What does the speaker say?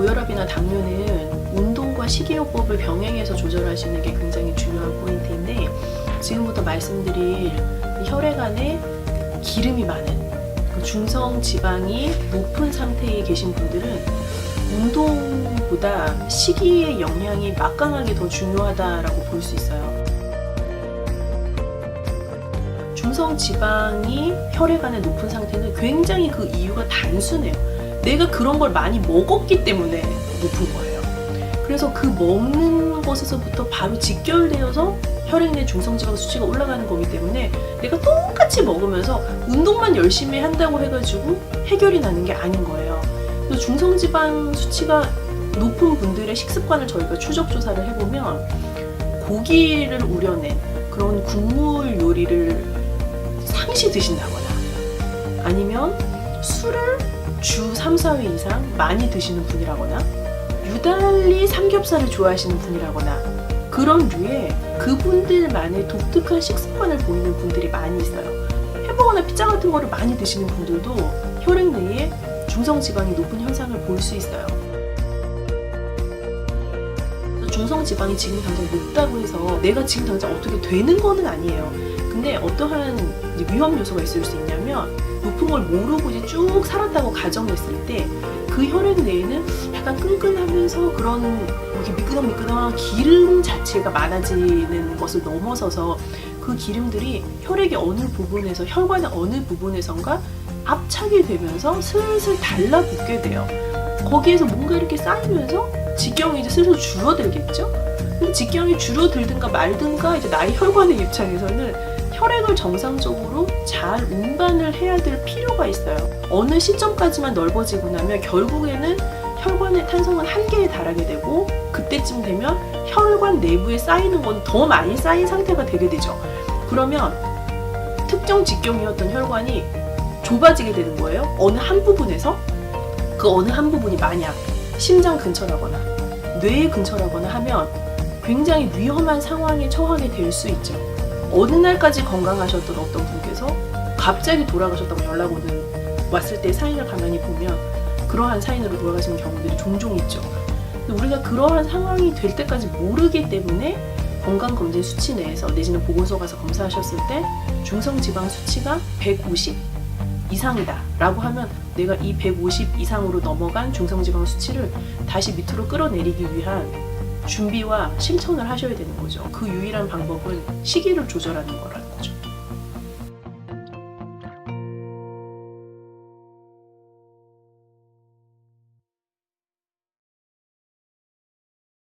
고혈압이나 당뇨는 운동과 식이요법을 병행해서 조절하시는 게 굉장히 중요한 포인트인데 지금부터 말씀드릴 이 혈액 안에 기름이 많은 그 중성 지방이 높은 상태에 계신 분들은 운동보다 식이의 영향이 막강하게 더 중요하다라고 볼 수 있어요. 중성 지방이 혈액 안에 높은 상태는 굉장히 그 이유가 단순해요. 내가 그런 걸 많이 먹었기 때문에 높은 거예요. 그래서 그 먹는 것에서부터 바로 직결되어서 혈액 내 중성지방 수치가 올라가는 거기 때문에 내가 똑같이 먹으면서 운동만 열심히 한다고 해가지고 해결이 나는 게 아닌 거예요. 그래서 중성지방 수치가 높은 분들의 식습관을 저희가 추적 조사를 해보면 고기를 우려낸 그런 국물 요리를 상시 드신다거나 아니면 술을 주 3, 4회 이상 많이 드시는 분이라거나 유달리 삼겹살을 좋아하시는 분이라거나 그런 류의 그분들만의 독특한 식습관을 보이는 분들이 많이 있어요. 햄버거나 피자 같은 거를 많이 드시는 분들도 혈액 내에 중성 지방이 높은 현상을 볼 수 있어요. 중성 지방이 지금 당장 높다고 해서 내가 지금 당장 어떻게 되는 거는 아니에요. 근데 어떠한 이제 위험 요소가 있을 수 있냐면 높은 걸 모르고 이제 쭉 살았다고 가정했을 때 그 혈액 내에는 약간 끈끈하면서 그런 이렇게 미끄덩미끄덩한 기름 자체가 많아지는 것을 넘어서서 그 기름들이 혈액의 어느 부분에서 혈관의 어느 부분에선가 압착이 되면서 슬슬 달라붙게 돼요. 거기에서 뭔가 이렇게 쌓이면서 직경이 이제 슬슬 줄어들겠죠? 직경이 줄어들든가 말든가 이제 나의 혈관의 입장에서는 혈액을 정상적으로 잘 운반을 해야 될 필요가 있어요. 어느 시점까지만 넓어지고 나면 결국에는 혈관의 탄성은 한계에 달하게 되고 그때쯤 되면 혈관 내부에 쌓이는 건 더 많이 쌓인 상태가 되게 되죠. 그러면 특정 직경이었던 혈관이 좁아지게 되는 거예요. 어느 한 부분에서 그 어느 한 부분이 만약 심장 근처라거나 뇌 근처라거나 하면 굉장히 위험한 상황에 처하게 될 수 있죠. 어느 날까지 건강하셨던 어떤 분께서 갑자기 돌아가셨다고 연락 오는 왔을 때 사인을 가만히 보면 그러한 사인으로 돌아가시는 경우들이 종종 있죠. 우리가 그러한 상황이 될 때까지 모르기 때문에 건강검진 수치 내에서 내지는 보건소 가서 검사하셨을 때 중성지방 수치가 150 이상이다 라고 하면 내가 이 150 이상으로 넘어간 중성지방 수치를 다시 밑으로 끌어내리기 위한 준비와 실천을 하셔야 되는 거죠. 그 유일한 방법은 시기를 조절하는 거라.